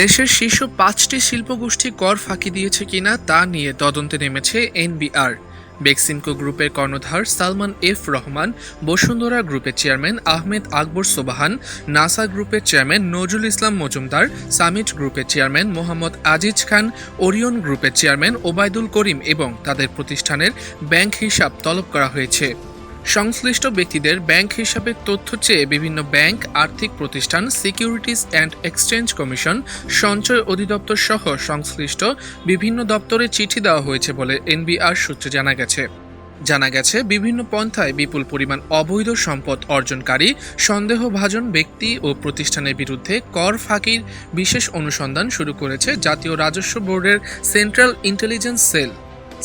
দেশের শীর্ষ পাঁচটি শিল্পগোষ্ঠী কর ফাঁকি দিয়েছে কিনা তা নিয়ে তদন্তে নেমেছে এনবিআর। বেক্সিমকো গ্রুপের কর্ণধার সালমান এফ রহমান, বসুন্ধরা গ্রুপের চেয়ারম্যান আহমেদ আকবর সোবাহান, নাসা গ্রুপের চেয়ারম্যান নজরুল ইসলাম মজুমদার, সামিট গ্রুপের চেয়ারম্যান মোহাম্মদ আজিজ খান, ওরিয়ন গ্রুপের চেয়ারম্যান ওবায়দুল করিম এবং তাদের প্রতিষ্ঠানের ব্যাংক হিসাব তলব করা হয়েছে। সংশ্লিষ্ট ব্যক্তিদের ব্যাংক হিসাবে তথ্য চেয়ে বিভিন্ন ব্যাংক, আর্থিক প্রতিষ্ঠান, সিকিউরিটিজ অ্যান্ড এক্সচেঞ্জ কমিশন, সঞ্চয় অধিদপ্তর সহ সংশ্লিষ্ট বিভিন্ন দপ্তরে চিঠি দেওয়া হয়েছে বলে এনবিআর সূত্রে জানা গেছে। জানা গেছে, বিভিন্ন পন্থায় বিপুল পরিমাণ অবৈধ সম্পদ অর্জনকারী, সন্দেহভাজন ব্যক্তি ও প্রতিষ্ঠানের বিরুদ্ধে কর ফাঁকির বিশেষ অনুসন্ধান শুরু করেছে জাতীয় রাজস্ব বোর্ডের সেন্ট্রাল ইন্টেলিজেন্স সেল।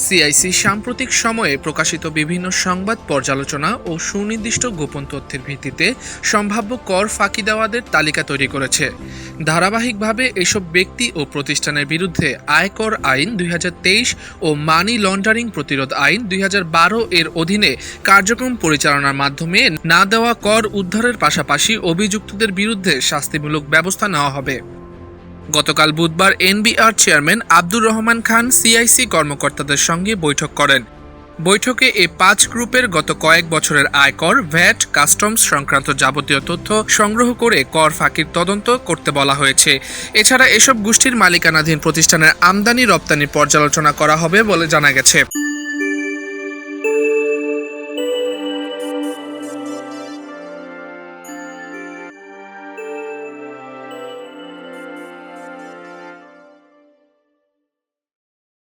সিআইসি সাম্প্রতিক সময়ে প্রকাশিত বিভিন্ন সংবাদ পর্যালোচনা ও সুনির্দিষ্ট গোপন তথ্যের ভিত্তিতে সম্ভাব্য কর ফাঁকি দেওয়াদের তালিকা তৈরি করেছে। ধারাবাহিকভাবে এসব ব্যক্তি ও প্রতিষ্ঠানের বিরুদ্ধে আয়কর আইন দুই হাজার তেইশ ও মানি লন্ডারিং প্রতিরোধ আইন দুই হাজার বারো এর অধীনে কার্যক্রম পরিচালনার মাধ্যমে না দেওয়া কর উদ্ধারের পাশাপাশি অভিযুক্তদের বিরুদ্ধে শাস্তিমূলক ব্যবস্থা নেওয়া হবে। গতকাল বুধবার NBR chairman Abdur Rahman Khan CIC কর্মকর্তাদের সঙ্গে বৈঠক করেন। বৈঠকে এ পাঁচ গ্রুপের গত কয়েক বছরের আয়কর, ভ্যাট, কাস্টমস সংক্রান্ত যাবতীয় তথ্য সংগ্রহ করে কর ফাঁকির তদন্ত করতে বলা হয়েছে। এছাড়া এসব গোষ্ঠীর মালিকানাধীন প্রতিষ্ঠানের আমদানি রপ্তানি পর্যালোচনা করা হবে বলে জানা গেছে।